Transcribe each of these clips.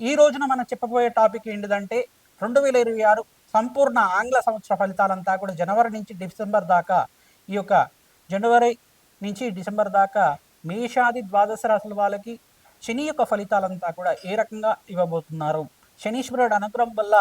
ఈ రోజున మనం చెప్పబోయే టాపిక్ ఏంటిదంటే రెండు వేల ఇరవై ఆరు సంపూర్ణ ఆంగ్ల సంవత్సర ఫలితాలంతా కూడా జనవరి నుంచి డిసెంబర్ దాకా ఈ యొక్క జనవరి నుంచి డిసెంబర్ దాకా మేషాది ద్వాదశ రాశుల వాళ్ళకి శని యొక్క ఫలితాలంతా కూడా ఏ రకంగా ఇవ్వబోతున్నారు? శనీశ్వరుడు అనుగ్రహం వల్ల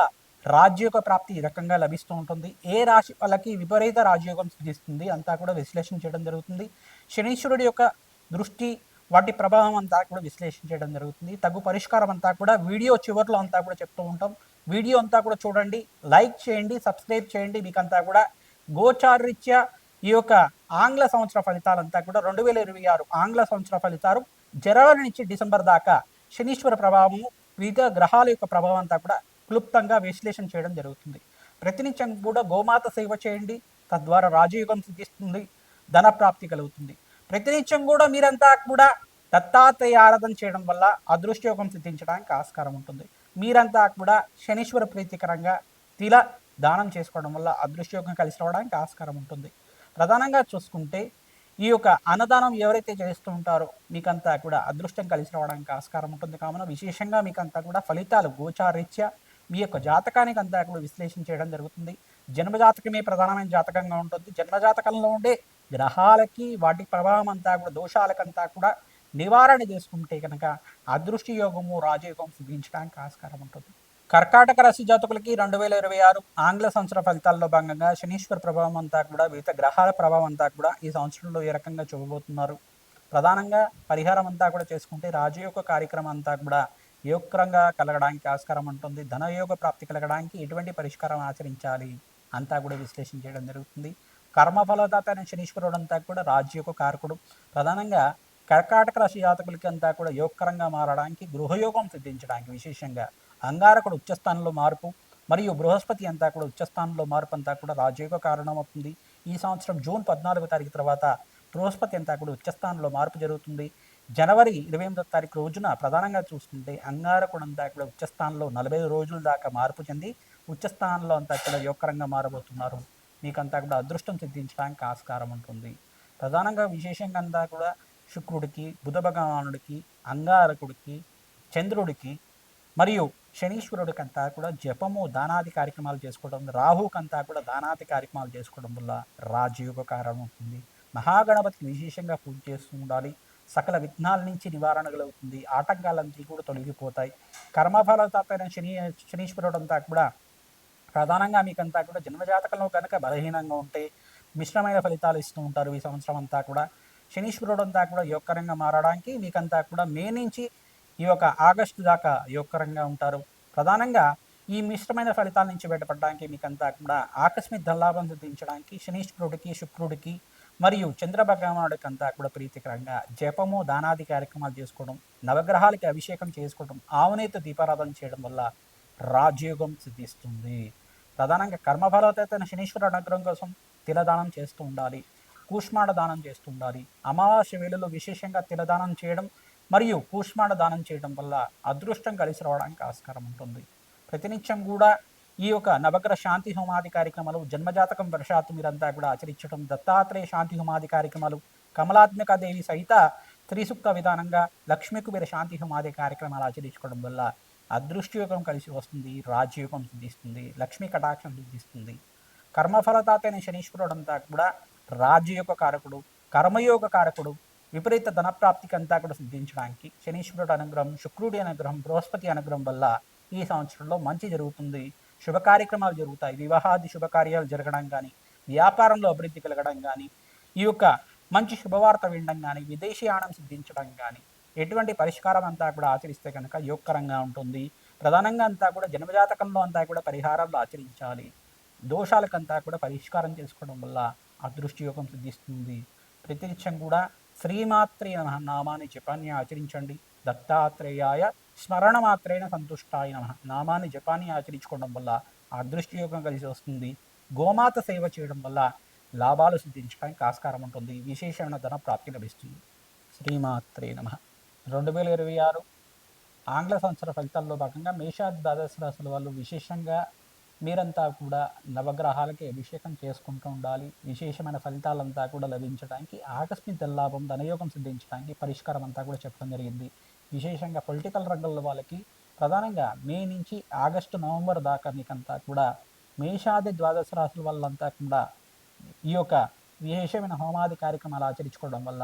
రాజ్యోగ ప్రాప్తి ఈ రకంగా లభిస్తూ ఉంటుంది. ఏ రాశి వాళ్ళకి విపరీత రాజయోగం సిద్ధిస్తుంది అంతా కూడా విశ్లేషణ చేయడం జరుగుతుంది. శనీశ్వరుడి యొక్క దృష్టి వాటి ప్రభావం అంతా కూడా విశ్లేషణ చేయడం జరుగుతుంది. తగు పరిష్కారం అంతా కూడా వీడియో చివరిలో అంతా కూడా చెప్తూ ఉంటాం. వీడియో అంతా కూడా చూడండి లైక్ చేయండి సబ్స్క్రైబ్ చేయండి. మీకు అంతా కూడా గోచారరీత్యా ఈ యొక్క ఆంగ్ల సంవత్సర ఫలితాలంతా కూడా రెండు వేల ఇరవై ఆరు ఆంగ్ల సంవత్సర ఫలితాలు జనవరి నుంచి డిసెంబర్ దాకా శనీశ్వర ప్రభావము వివిధ గ్రహాల యొక్క ప్రభావం అంతా కూడా క్లుప్తంగా విశ్లేషణ చేయడం జరుగుతుంది. ప్రతినిత్యం కూడా గోమాత సేవ చేయండి. తద్వారా రాజయోగం సిద్ధిస్తుంది ధన ప్రాప్తి కలుగుతుంది. ప్రతినిత్యం కూడా మీరంతా కూడా దత్తాత్రేయ ఆరాధన చేయడం వల్ల అదృష్టయోగం సిద్ధించడానికి ఆస్కారం ఉంటుంది. మీరంతా కూడా శనీశ్వర ప్రీతికరంగా తిల దానం చేసుకోవడం వల్ల అదృష్టయోగం కలిసి రావడానికి ఆస్కారం ఉంటుంది. ప్రధానంగా చూసుకుంటే ఈ యొక్క అన్నదానం ఎవరైతే చేస్తూ ఉంటారో మీకంతా కూడా అదృష్టం కలిసి రావడానికి ఆస్కారం ఉంటుంది. కావున విశేషంగా మీకంతా కూడా ఫలితాలు గోచారీత్యా మీ యొక్క జాతకానికి అంతా కూడా విశ్లేషణ చేయడం జరుగుతుంది. జన్మజాతకమే ప్రధానమైన జాతకంగా ఉంటుంది. జన్మజాతకంలో ఉండే గ్రహాలకి వాటి ప్రభావం అంతా కూడా దోషాలకంతా కూడా నివారణ చేసుకుంటే కనుక అదృష్టి యోగము రాజయోగం సిద్ధించడానికి ఆస్కారం ఉంటుంది. కర్కాటక రాశి జాతకులకి రెండు వేల ఇరవై ఆరు ఆంగ్ల సంవత్సర ఫలితాల్లో భాగంగా శనీశ్వర ప్రభావం అంతా కూడా వివిధ గ్రహాల ప్రభావం అంతా కూడా ఈ సంవత్సరంలో ఏ రకంగా చూపబోతున్నారు? ప్రధానంగా పరిహారం అంతా కూడా చేసుకుంటే రాజయోగ కార్యక్రమం అంతా కూడా యోగకరంగా కలగడానికి ఆస్కారం ఉంటుంది. ధనయోగ ప్రాప్తి కలగడానికి ఎటువంటి పరిష్కారం ఆచరించాలి అంతా కూడా విశ్లేషణ చేయడం జరుగుతుంది. కర్మఫలదాత అయిన శనీశ్వరుడు అంతా కూడా రాజ్యోగ కారకుడు. ప్రధానంగా కర్కాటక రాశి జాతకులకి అంతా కూడా యోగకరంగా మారడానికి గృహయోగం సిద్ధించడానికి విశేషంగా అంగారకుడు ఉచ్చస్థానంలో మార్పు మరియు బృహస్పతి అంతా కూడా ఉచ్చస్థానంలో మార్పు అంతా కూడా రాజయోగ కారణమవుతుంది ఈ సంవత్సరం జూన్ పద్నాలుగో తారీఖు తర్వాత బృహస్పతి అంతా కూడా ఉచ్చస్థానంలో మార్పు జరుగుతుంది. జనవరి ఇరవై ఎనిమిదో తారీఖు రోజున ప్రధానంగా చూసుకుంటే అంగారకుడు అంతా కూడా ఉచ్చస్థానంలో నలభై రోజుల దాకా మార్పు చెంది ఉచ్చస్థానంలో అంతా కూడా యోగకరంగా మారబోతున్నారు. మీకంతా కూడా అదృష్టం సిద్ధించడానికి ఆస్కారం ఉంటుంది. ప్రధానంగా విశేషంగా అంతా కూడా శుక్రుడికి బుధ భగవానుడికి అంగారకుడికి చంద్రుడికి మరియు శనీశ్వరుడికి అంతా కూడా జపము దానాది కార్యక్రమాలు చేసుకోవడం రాహుకంతా కూడా దానాది కార్యక్రమాలు చేసుకోవడం వల్ల రాజయోగ ఉంటుంది మహాగణపతికి విశేషంగా పూజ చేస్తూ ఉండాలి. సకల విఘ్నాల నుంచి నివారణ కలుగుతుంది. ఆటంకాలన్నీ కూడా తొలగిపోతాయి. కర్మఫలతాపైన శని శనీశ్వరుడు అంతా కూడా ప్రధానంగా మీకంతా కూడా జన్మజాతకంలో కనుక బలహీనంగా ఉంటే మిశ్రమైన ఫలితాలు ఇస్తూ ఉంటారు ఈ సంవత్సరం అంతా కూడా. శనీశ్వరుడు అంతా కూడా యోగకరంగా మారడానికి మీకంతా కూడా మే నుంచి ఈ యొక్క ఆగస్టు దాకా యోగకరంగా ఉంటారు. ప్రధానంగా ఈ మిశ్రమైన ఫలితాల నుంచి బయటపడడానికి మీకంతా కూడా ఆకస్మిక ధనలాభం సిద్ధించడానికి శనీశ్వరుడికి శుక్రుడికి మరియు చంద్ర భగవానుడికి అంతా కూడా ప్రీతికరంగా జపము దానాది కార్యక్రమాలు చేసుకోవడం నవగ్రహాలకి అభిషేకం చేసుకోవడం ఆవునేత దీపారాధన చేయడం వల్ల రాజయోగం సిద్ధిస్తుంది. ప్రధానంగా కర్మఫలతైన శనీశ్వర అనుగ్రహం కోసం తిలదానం చేస్తూ ఉండాలి. కూష్మాండ దానం చేస్తూ ఉండాలి. అమావాస్య వేళలో విశేషంగా తిలదానం చేయడం మరియు కూష్మాండ దానం చేయడం వల్ల అదృష్టం కలిసి రావడానికి ఆస్కారం ఉంటుంది. ప్రతినిత్యం కూడా ఈ యొక్క నవగ్రహ శాంతి హోమాది కార్యక్రమాలు జన్మజాతకం వర్షాత్తు మీరంతా కూడా ఆచరించడం దత్తాత్రేయ శాంతి హోమాది కార్యక్రమాలు కమలాత్మిక దేవి సహిత త్రిసుక్త విధానంగా లక్ష్మీ కుబేర శాంతి హోమాది కార్యక్రమాలు ఆచరించుకోవడం వల్ల అదృష్టయోగం కలిసి వస్తుంది రాజయోగం సిద్ధిస్తుంది లక్ష్మీ కటాక్షం సిద్ధిస్తుంది. కర్మఫలదాతైన శనీశ్వరుడు అంతా కూడా రాజయోగ కారకుడు కర్మయోగ కారకుడు విపరీత ధనప్రాప్తికి అంతా కూడా సిద్ధించడానికి శనీశ్వరుడు అనుగ్రహం శుక్రుడి అనుగ్రహం బృహస్పతి అనుగ్రహం వల్ల ఈ సంవత్సరంలో మంచి జరుగుతుంది. శుభ కార్యక్రమాలు జరుగుతాయి. వివాహాది శుభకార్యాలు జరగడం కానీ వ్యాపారంలో అభివృద్ధి కలగడం కానీ ఈ యొక్క మంచి శుభవార్త వినడం కానీ విదేశీయానం సిద్ధించడం కానీ ఎటువంటి పరిష్కారం అంతా కూడా ఆచరిస్తే కనుక యోగకరంగా ఉంటుంది. ప్రధానంగా అంతా కూడా జన్మజాతకంలో అంతా కూడా పరిహారాలు ఆచరించాలి. దోషాలకంతా కూడా పరిష్కారం చేసుకోవడం వల్ల అదృష్టి యోగం సిద్ధిస్తుంది. ప్రతినిత్యం కూడా శ్రీమాత్రే నమః నామాన్ని జపాన్ని ఆచరించండి. దత్తాత్రేయాయ స్మరణ మాత్రేన సంతుష్టాయ నమ నామాన్ని జపాన్ని ఆచరించుకోవడం వల్ల అదృష్టి యోగం కలిసి వస్తుంది. గోమాత సేవ చేయడం వల్ల లాభాలు సిద్ధించడానికి ఆస్కారం ఉంటుంది. విశేషమైన ధన ప్రాప్తి లభిస్తుంది. శ్రీమాత్రే నమ. రెండు వేల ఇరవై ఆరు ఆంగ్ల సంవత్సర ఫలితాల్లో భాగంగా మేషాది ద్వాదశ రాశుల వాళ్ళు విశేషంగా మీరంతా కూడా నవగ్రహాలకి అభిషేకం చేసుకుంటూ ఉండాలి. విశేషమైన ఫలితాలంతా కూడా లభించడానికి ఆకస్మిక లాభం ధనయోగం సిద్ధించడానికి పరిష్కారం అంతా కూడా చెప్పడం జరిగింది. విశేషంగా పొలిటికల్ రంగంలో వాళ్ళకి ప్రధానంగా మే నుంచి ఆగస్టు నవంబర్ దాకా మీకంతా కూడా మేషాది ద్వాదశ రాశుల వాళ్ళంతా కూడా ఈ యొక్క విశేషమైన హోమాది కార్యక్రమాలు ఆచరించుకోవడం వల్ల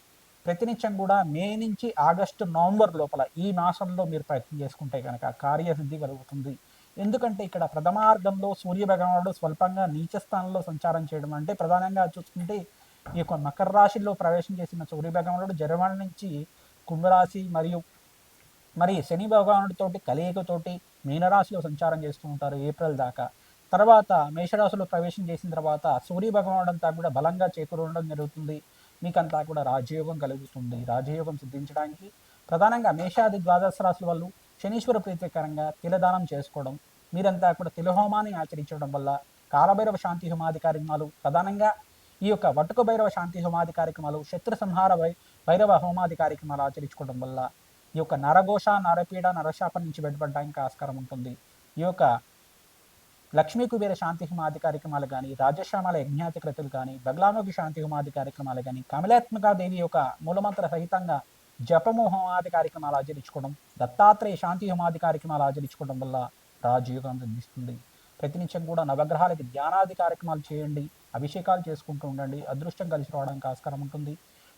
ప్రతినిత్యం కూడా మే నుంచి ఆగస్టు నవంబర్ లోపల ఈ మాసంలో మీరు ప్రయత్నం చేసుకుంటే కనుక కార్యసిద్ధి కలుగుతుంది. ఎందుకంటే ఇక్కడ ప్రథమార్థంలో సూర్య భగవానుడు స్వల్పంగా నీచ స్థానంలో సంచారం చేయడం అంటే ప్రధానంగా చూసుకుంటే ఈ యొక్క మకర రాశిలో ప్రవేశం చేసిన సూర్య భగవానుడు జరవాణి నుంచి కుంభరాశి మరియు మరి శని భగవానుడితోటి కలయికతోటి మీనరాశిలో సంచారం చేస్తూ ఉంటారు ఏప్రిల్ దాకా. తర్వాత మేషరాశిలో ప్రవేశం చేసిన తర్వాత సూర్య భగవానుడు అంతా కూడా బలంగా చేకూరడం జరుగుతుంది. మీకంతా కూడా రాజయోగం కలుగుతుంది. రాజయోగం సిద్ధించడానికి ప్రధానంగా మేషాది ద్వాదశ రాశుల వాళ్ళు శనీశ్వర ప్రీతికరంగా తిలదానం చేసుకోవడం మీరంతా కూడా తిలహోమాన్ని ఆచరించడం వల్ల కాలభైరవ శాంతి హోమాది కార్యక్రమాలు ప్రధానంగా ఈ యొక్క వటుక భైరవ శాంతి హోమాది కార్యక్రమాలు శత్రు సంహార భై భైరవ హోమాది కార్యక్రమాలు ఆచరించుకోవడం వల్ల ఈ యొక్క నరఘోష నరపీడ నరశాపం నుంచి బయటపడడానికి ఆస్కారం ఉంటుంది. ఈ యొక్క లక్ష్మీ కుబేర శాంతి హిమాది కార్యక్రమాలు కానీ రాజశ్యామల యజ్ఞాతి కృతులు కానీ బగ్లాముఖి శాంతి హిమాది కార్యక్రమాలు కానీ కమలాత్మక దేవి యొక్క మూలమంత్ర సహితంగా జపము హోమాది కార్యక్రమాలు ఆచరించుకోవడం దత్తాత్రేయ శాంతి హోమాది కార్యక్రమాలు ఆచరించుకోవడం వల్ల రాజయోగం అందిస్తుంది. ప్రతినిత్యం కూడా నవగ్రహాలకి ధ్యానాది కార్యక్రమాలు చేయండి అభిషేకాలు చేసుకుంటూ ఉండండి అదృష్టం కలిసి రావడానికి ఆస్కారం ఉంటుంది.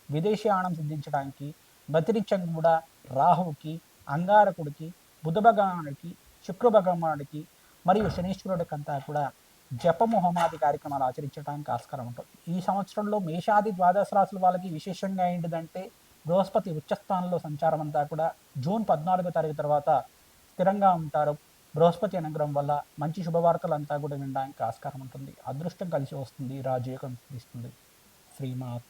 విదేశీ ఆనం సిద్ధించడానికి ప్రతినిత్యం కూడా రాహువుకి అంగారకుడికి బుధ భగవానుడికి శుక్ర భగవానుడికి మరియు శనీశ్వరుడికి అంతా కూడా జపము హోమాది కార్యక్రమాలు ఆచరించడానికి ఆస్కారం ఉంటుంది. ఈ సంవత్సరంలో మేషాది ద్వాదశ రాసుల వాళ్ళకి విశేషంగా ఏంటిదంటే బృహస్పతి ఉచ్చస్థానంలో సంచారం అంతా కూడా జూన్ పద్నాలుగో తారీఖు తర్వాత స్థిరంగా ఉంటారు. బృహస్పతి అనుగ్రహం వల్ల మంచి శుభవార్తలు అంతా కూడా వినడానికి ఆస్కారం ఉంటుంది. అదృష్టం కలిసి వస్తుంది. రాజయోగం ఇస్తుంది శ్రీమాత్